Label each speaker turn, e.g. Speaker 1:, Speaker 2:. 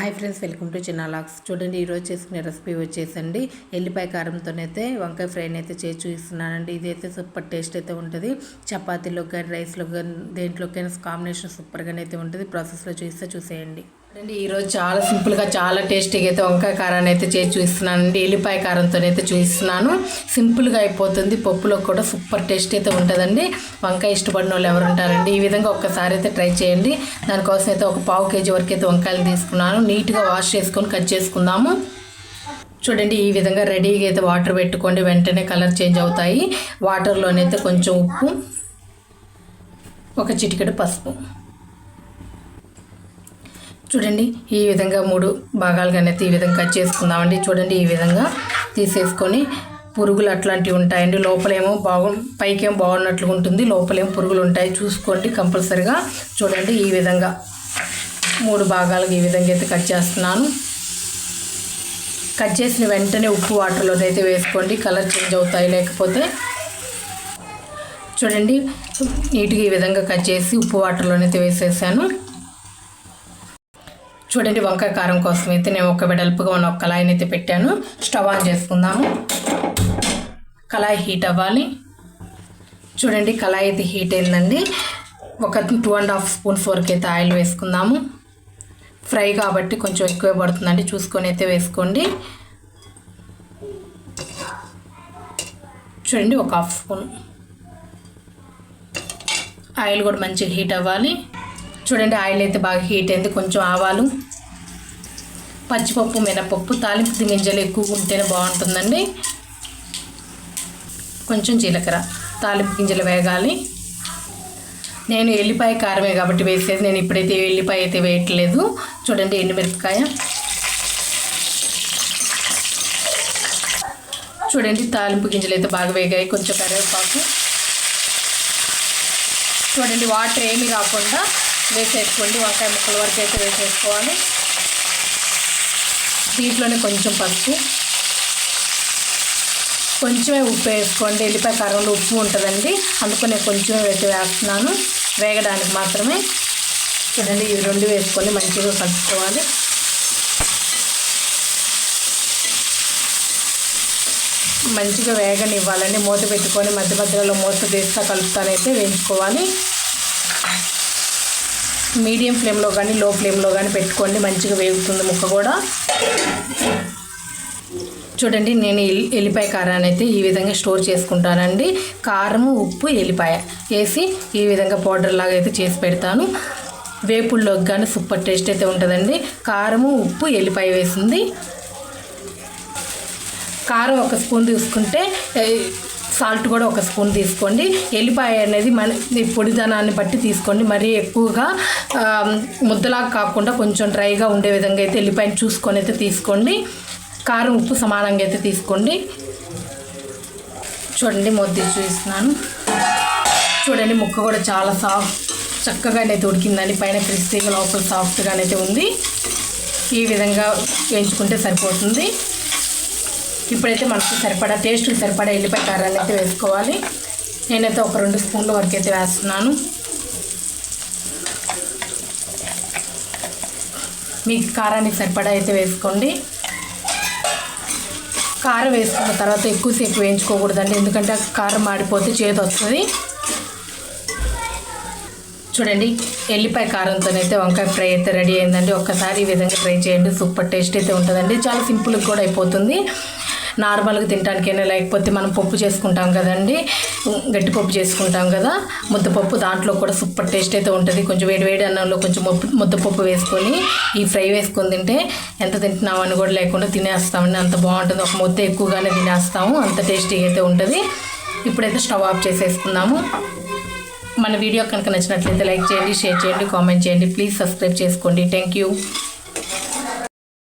Speaker 1: Hi friends welcome to చిన్న లాక్స్. చూడండి ఈరోజు చేసుకునే రెసిపీ వచ్చేసండి. ఎల్లిపాయ కారంతోనైతే వంకాయ ఫ్రైని అయితే చేసి చూపిస్తున్నానండి. ఇదైతే సూపర్ టేస్ట్ అయితే ఉంటుంది. చపాతీలో కానీ రైస్లో కానీ దేంట్లోకైనా కాంబినేషన్ సూపర్గానే అయితే ఉంటుంది. ప్రాసెస్లో చూస్తే చూసేయండి. అండి ఈరోజు చాలా సింపుల్గా చాలా టేస్టీగా అయితే వంకాయ కారాన్ని అయితే చేసి చూపిస్తున్నానండి ఎల్లిపాయ కారంతో అయితే చూపిస్తున్నాను. సింపుల్గా అయిపోతుంది. పప్పులో కూడా సూపర్ టేస్ట్ అయితే ఉంటుందండి. వంకాయ ఇష్టపడిన వాళ్ళు ఎవరు ఉంటారండి ఈ విధంగా ఒక్కసారి అయితే ట్రై చేయండి. దానికోసం అయితే ఒక పావు కేజీ వరకు అయితే వంకాయలు తీసుకున్నాను. నీట్గా వాష్ చేసుకొని కట్ చేసుకుందాము. చూడండి ఈ విధంగా రెడీగా అయితే వాటర్ పెట్టుకోండి. వెంటనే కలర్ చేంజ్ అవుతాయి. వాటర్లోనైతే కొంచెం ఉప్పు ఒక చిటికెడు పసుపు. చూడండి ఈ విధంగా మూడు భాగాలుగానైతే ఈ విధంగా కట్ చేసుకుందామండి. చూడండి ఈ విధంగా తీసేసుకొని పురుగులు అట్లాంటివి ఉంటాయండి. లోపలేమో బాగు పైకేం బాగున్నట్లుగా ఉంటుంది. లోపలేమో పురుగులు ఉంటాయి. చూసుకోండి కంపల్సరిగా. చూడండి ఈ విధంగా మూడు భాగాలకు ఈ విధంగా అయితే కట్ చేస్తున్నాను. కట్ చేసిన వెంటనే ఉప్పు వాటర్లో అయితే వేసుకోండి. కలర్ చేంజ్ అవుతాయి లేకపోతే. చూడండి నీట్గా ఈ విధంగా కట్ చేసి ఉప్పు వాటర్లోనైతే వేసేసాను. చూడండి వంకాయ కారం కోసం అయితే నేను ఒక వెడల్పుగా ఉన్న ఒక కళాయిని అయితే పెట్టాను. స్టవ్ ఆన్ చేసుకుందాము. కళాయి హీట్ అవ్వాలి. చూడండి కళాయి అయితే హీట్ అయిందండి. ఒక టూ అండ్ హాఫ్ స్పూన్స్ వరకు అయితే ఆయిల్ వేసుకుందాము. ఫ్రై కాబట్టి కొంచెం ఎక్కువ పడుతుందండి. చూసుకొని అయితే వేసుకోండి. చూడండి ఒక హాఫ్ స్పూన్ ఆయిల్ కూడా మంచిగా హీట్ అవ్వాలి. చూడండి ఆయిల్ అయితే బాగా హీట్ అయింది. కొంచెం ఆవాలు పచ్చిపప్పు మినపప్పు తాలింపు గింజలు ఎక్కువ ఉంటేనే బాగుంటుందండి. కొంచెం జీలకర్ర తాలింపు గింజలు వేగాలి. నేను ఎల్లిపాయ కారమే కాబట్టి వేసేది. నేను ఇప్పుడైతే ఎల్లిపాయ అయితే వేయట్లేదు. చూడండి ఎండుమిరపకాయ. చూడండి తాలింపు గింజలు అయితే బాగా వేగాయి. కొంచెం కరివేపాకు. చూడండి వాటర్ ఏమీ రాకుండా వేసేసుకోండి వంకాయ ముక్కల వరకు అయితే వేసేసుకోవాలి. దీంట్లోనే కొంచెం పసుపు. కొంచెమే ఉప్పు వేసుకోండి. ఎల్లిపాయ కారంలో ఉప్పు ఉంటుందండి. అందుకనే నేను కొంచెమే అయితే వేస్తున్నాను. వేగడానికి మాత్రమే. చూడండి ఇవి రెండు వేసుకొని మంచిగా కలుపుకోవాలి. మంచిగా వేగనివ్వాలండి. మూత పెట్టుకొని మధ్య మధ్యలో మూత తీస్తా కలుపుతానైతే వేయించుకోవాలి. మీడియం ఫ్లేమ్లో కానీ లో ఫ్లేమ్లో కానీ పెట్టుకోండి. మంచిగా వేగుతుంది ముక్క కూడా. చూడండి నేను ఎల్లిపాయ కారాన్ని అయితే ఈ విధంగా స్టోర్ చేసుకుంటానండి. కారము ఉప్పు ఎల్లిపాయ వేసి ఈ విధంగా పౌడర్ లాగా అయితే చేసి పెడతాను. వేపుల్లోకి కానీ సూపర్ టేస్ట్ అయితే ఉంటుందండి. కారము ఉప్పు ఎల్లిపాయ వేసింది. కారం ఒక స్పూన్ తీసుకుంటే సాల్ట్ కూడా ఒక స్పూన్ తీసుకోండి. ఎల్లిపాయ అనేది మన పొడిదనాన్ని బట్టి తీసుకోండి. మరీ ఎక్కువగా ముద్దలాగా కాకుండా కొంచెం డ్రైగా ఉండే విధంగా అయితే ఎల్లిపాయని చూసుకొని అయితే తీసుకోండి. కారం ఉప్పు సమానంగా అయితే తీసుకోండి. చూడండి మొద్దు చూపిస్తున్నాను. చూడండి ముక్క కూడా చాలా సాఫ్ట్ చక్కగానైతే ఉడికిందండి. పైన క్రిస్పీగా లోపల సాఫ్ట్గానైతే ఉంది. ఈ విధంగా వేయించుకుంటే సరిపోతుంది. ఇప్పుడైతే మనకు సరిపడా టేస్ట్కి సరిపడా ఎల్లిపాయ కారాలు అయితే వేసుకోవాలి. నేనైతే ఒక రెండు స్పూన్ల వరకు అయితే వేస్తున్నాను. మీకు కారానికి సరిపడా అయితే వేసుకోండి. కారం వేసుకున్న తర్వాత ఎక్కువసేపు వేయించుకోకూడదండి ఎందుకంటే కారం మాడిపోతే చేదు వస్తుంది. చూడండి ఎల్లిపాయ కారంతోనైతే వంకాయ ఫ్రై అయితే రెడీ అయిందండి. ఒక్కసారి ఈ విధంగా ట్రై చేయండి సూపర్ టేస్ట్ అయితే ఉంటుందండి. చాలా సింపుల్గా కూడా అయిపోతుంది. నార్మల్గా తినడానికైనా లేకపోతే మనం పప్పు చేసుకుంటాం కదండి. గట్టి పప్పు చేసుకుంటాం కదా. ముద్దపప్పు దాంట్లో కూడా సూపర్ టేస్ట్ అయితే ఉంటుంది. కొంచెం వేడి వేడి అన్నంలో కొంచెం ముద్దపప్పు వేసుకొని ఈ ఫ్రై వేసుకొని తింటే ఎంత తింటున్నామని కూడా లేకుండా తినేస్తామండి. అంత బాగుంటుంది. ఒక ముద్ద ఎక్కువగానే తినేస్తాము. అంత టేస్టీగా అయితే ఉంటుంది. ఇప్పుడైతే స్టవ్ ఆఫ్ చేసేసుకుందాము. మన వీడియో కనుక నచ్చినట్లయితే లైక్ చేయండి షేర్ చేయండి కామెంట్ చేయండి. ప్లీజ్ సబ్స్క్రైబ్ చేసుకోండి. Thank you.